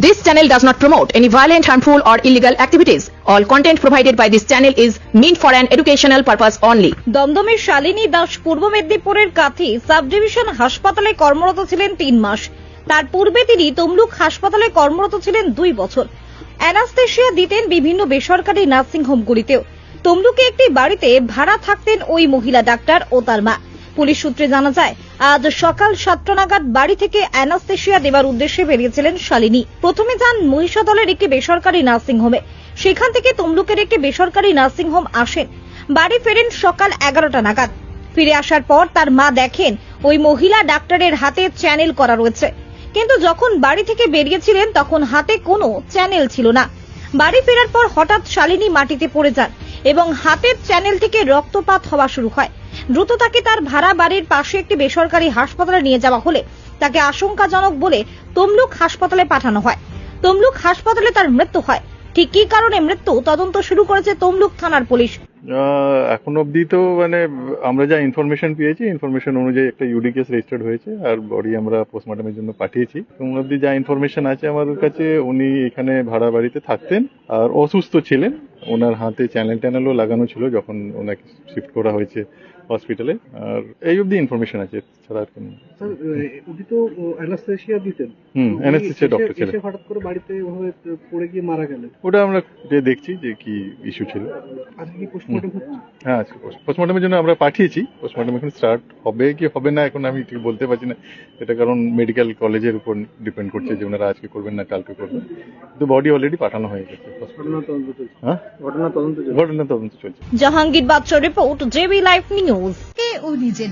This channel does not promote any violent, harmful, or illegal activities. All content provided by this channel is meant for an educational purpose only. দমদমের Shalini Das পূর্ব মেদিনীপুরের Kanthi sub division হাসপাতালে কর্মরত ছিলেন তিন মাস তার পূর্বে তিনি তমলুক হাসপাতালে কর্মরত ছিলেন দুই বছর অ্যানাস্থেশিয়া দিতেন বিভিন্ন বেসরকারি নার্সিং হোমগুলিতেও তমলুকে একটি বাড়িতে ভাড়া থাকতেন ওই মহিলা ডাক্তার ও তার মা পুলিশ সূত্রে জানা যায়, আজ সকাল সাতটা নাগাদ বাড়ি থেকে অ্যানাস্থেশিয়া দেওয়ার উদ্দেশ্যে বেরিয়েছিলেন শালিনী। প্রথমে যান মহিষাদলের একটি বেসরকারি নার্সিং হোমে। সেখান থেকে তমলুকের একটি বেসরকারি নার্সিং হোম আসেন। বাড়ি ফেরেন সকাল এগারোটা নাগাদ। ফিরে আসার পর তার মা দেখেন ওই মহিলা ডাক্তারের হাতে চ্যানেল করা রয়েছে। কিন্তু যখন বাড়ি থেকে বেরিয়েছিলেন, তখন হাতে কোনো চ্যানেল ছিল না। বাড়ি ফেরার পর হঠাৎ শালিনী মাটিতে পড়ে যান। এবং হাতের চ্যানেল থেকে রক্তপাত হওয়া শুরু হয়। দ্রুত তাকে তার ভাড়া বাড়ির পাশে একটি বেসরকারি হাসপাতালে নিয়ে যাওয়া হলে তাকে আশঙ্কাজনক বলে তমলুক হাসপাতালে পাঠানো হয়। তমলুক হাসপাতালে তার মৃত্যু হয়। ঠিক কি কারণে মৃত্যু? তদন্ত শুরু করেছে তমলুক থানার পুলিশ। এখন অবধি তো মানে আমরা যা ইনফরমেশন পেয়েছি ইনফরমেশন অনুযায়ী একটা ইউডি কেস রেজিস্টার্ড হয়েছে আর বডি আমরা পোস্টমর্টমের জন্য পাঠিয়েছি। এখন অবধি যা ইনফরমেশন আছে আমাদের কাছে উনি এখানে ভাড়া বাড়িতে থাকতেন আর অসুস্থ ছিলেন। ওনার হাতে চ্যানেল ট্যানেলও লাগানো ছিল যখন ওনাকে শিফট করা হয়েছে হসপিটালে আর এই অবধি ইনফরমেশন আছে ছাড়া আর কোনো। উনি তো অ্যানাস্থেশিয়া দিতেন। হুম, উনি anesthesia ছিলেন। হঠাৎ করে বাড়িতে পড়ে গিয়ে মারা গেলেন। ওটা আমরা দেখছি যে কি ইস্যু ছিল। আজকে হচ্ছে হ্যাঁ পোস্টমর্টমের জন্য আমরা পাঠিয়েছি। পোস্টমর্টম এখন স্টার্ট হবে কি হবে না এখন আমি ঠিক বলতে পারছি না। এটা কারণ মেডিকেল কলেজের উপর ডিপেন্ড করছে যে ওনারা আজকে করবেন না কালকে করবেন। কিন্তু বডি অলরেডি পাঠানো হয়ে গেছে। ঘটনা তদন্ত চলছে। হ্যাঁ? Jahangir Bachchar report JB life news কে ও নিজের